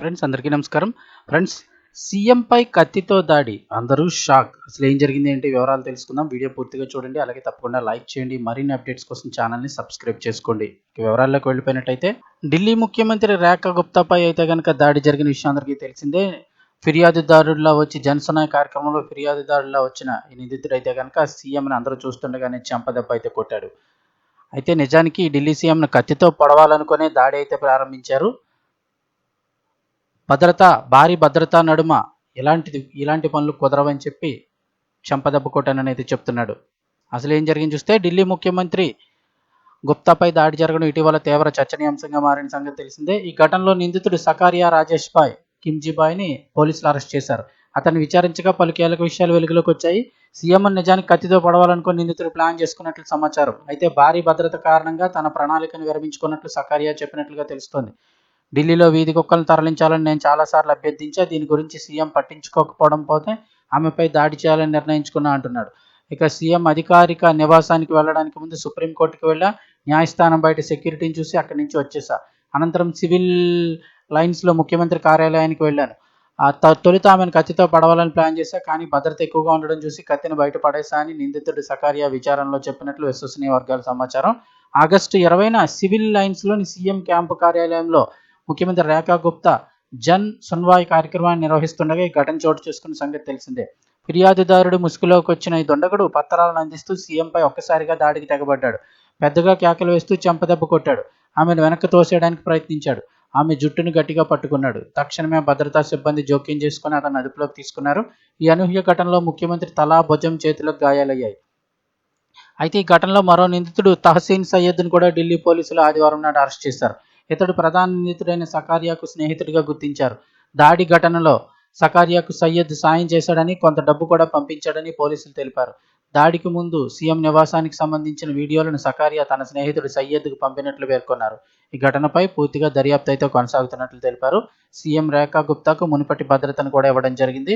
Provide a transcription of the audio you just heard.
Friends అందరికీ నమస్కారం. Friends సీఎంపై కత్తితో దాడి అందరూ షాక్. అసలు ఏం జరిగింది ఏంటి వివరాలు తెలుసుకుందాం. వీడియో పూర్తిగా చూడండి. అలాగే తప్పకుండా లైక్ చేయండి. మరిన్ని అప్డేట్స్ కోసం ఛానల్ని సబ్స్క్రైబ్ చేసుకోండి. వివరాల్లోకి వెళ్ళిపోయినట్టయితే ఢిల్లీ ముఖ్యమంత్రి రేఖా గుప్తాపై అయితే కనుక దాడి జరిగిన విషయం అందరికీ తెలిసిందే. ఫిర్యాదుదారుల్లో వచ్చి జనసన కార్యక్రమంలో ఫిర్యాదుదారుల్లో వచ్చిన ఈ నిందితుడైతే అయితే కనుక సీఎంని అందరూ చూస్తుండగానే చెంపదెబ్బ అయితే కొట్టాడు. అయితే నిజానికి ఢిల్లీ సీఎంను కత్తితో పొడవాలనుకునే దాడి అయితే ప్రారంభించారు. భద్రత భారీ భద్రతా నడుమ ఇలాంటిది ఇలాంటి పనులు కుదరవని చెప్పి చెంపదెబ్బ కొట్టానని అయితే చెప్తున్నాడు. అసలు ఏం జరిగింది చూస్తే ఢిల్లీ ముఖ్యమంత్రి గుప్తాపై దాడి జరగడం ఇటీవల తీవ్ర చర్చనీయాంశంగా మారిన సంగతి తెలిసిందే. ఈ ఘటనలో నిందితుడు సకారియా రాజేష్ బాయ్ కిమ్జీబాయ్ని పోలీసులు అరెస్ట్ చేశారు. అతన్ని విచారించగా పలు కీలక విషయాలు వెలుగులోకి వచ్చాయి. సీఎం నిజానికి కత్తితో పడవాలనుకుని నిందితుడు ప్లాన్ చేసుకున్నట్లు సమాచారం. అయితే భారీ భద్రత కారణంగా తన ప్రణాళికను విరమించుకున్నట్లు సకారియా చెప్పినట్లుగా తెలుస్తోంది. ఢిల్లీలో వీధి కుక్కలను తరలించాలని నేను చాలాసార్లు అభ్యర్థించా. దీని గురించి సీఎం పట్టించుకోకపోవడం పోతే ఆమెపై దాడి చేయాలని నిర్ణయించుకున్నా అంటున్నాడు. ఇక సీఎం అధికారిక నివాసానికి వెళ్ళడానికి ముందు సుప్రీంకోర్టుకు వెళ్ళా. న్యాయస్థానం బయట సెక్యూరిటీని చూసి అక్కడి నుంచి వచ్చేసా. అనంతరం సివిల్ లైన్స్లో ముఖ్యమంత్రి కార్యాలయానికి వెళ్ళాను. ఆ త- తొలుత ఆమెను కత్తితో పడవాలని ప్లాన్ చేశా కానీ భద్రత ఎక్కువగా ఉండడం చూసి కత్తిని బయట పడేశా అని నిందితుడు సకారియా విచారణలో చెప్పినట్లు విశ్వసనీయ వర్గాల సమాచారం. ఆగస్టు ఇరవైన సివిల్ లైన్స్లోని సీఎం క్యాంపు కార్యాలయంలో ముఖ్యమంత్రి రేఖా గుప్తా జన్ సున్వాయ్ కార్యక్రమాన్ని నిర్వహిస్తుండగా ఈ ఘటన చోటు చేసుకున్న సంగతి తెలిసిందే. ఫిర్యాదుదారుడు ముసుగులోకి వచ్చిన ఈ దొండగుడు పత్రాలను అందిస్తూ సీఎంపై ఒక్కసారిగా దాడికి తెగబడ్డాడు. పెద్దగా కేకలు వేస్తూ చెంపదెబ్బ కొట్టాడు. ఆమెను వెనక్కి తోసేయడానికి ప్రయత్నించాడు. ఆమె జుట్టును గట్టిగా పట్టుకున్నాడు. తక్షణమే భద్రతా సిబ్బంది జోక్యం చేసుకుని అతను అదుపులోకి తీసుకున్నారు. ఈ అనూహ్య ఘటనలో ముఖ్యమంత్రి తలా భుజం చేతిలోకి గాయాలయ్యాయి. అయితే ఈ ఘటనలో మరో నిందితుడు తహసీన్ సయ్యద్ను కూడా ఢిల్లీ పోలీసులు ఆదివారం నాడు అరెస్ట్ చేశారు. ఇతడు ప్రధాన నిందితుడైన సకారియాకు స్నేహితుడిగా గుర్తించారు. దాడి ఘటనలో సకారియాకు సయ్యద్ సాయం చేశాడని కొంత డబ్బు కూడా పంపించాడని పోలీసులు తెలిపారు. దాడికి ముందు సీఎం నివాసానికి సంబంధించిన వీడియోలను సకారియా తన స్నేహితుడు సయ్యద్కు పంపినట్లు పేర్కొన్నారు. ఈ ఘటనపై పూర్తిగా దర్యాప్తు అయితే కొనసాగుతున్నట్లు తెలిపారు. సీఎం రేఖా గుప్తాకు మునుపటి భద్రతను కూడా ఇవ్వడం జరిగింది.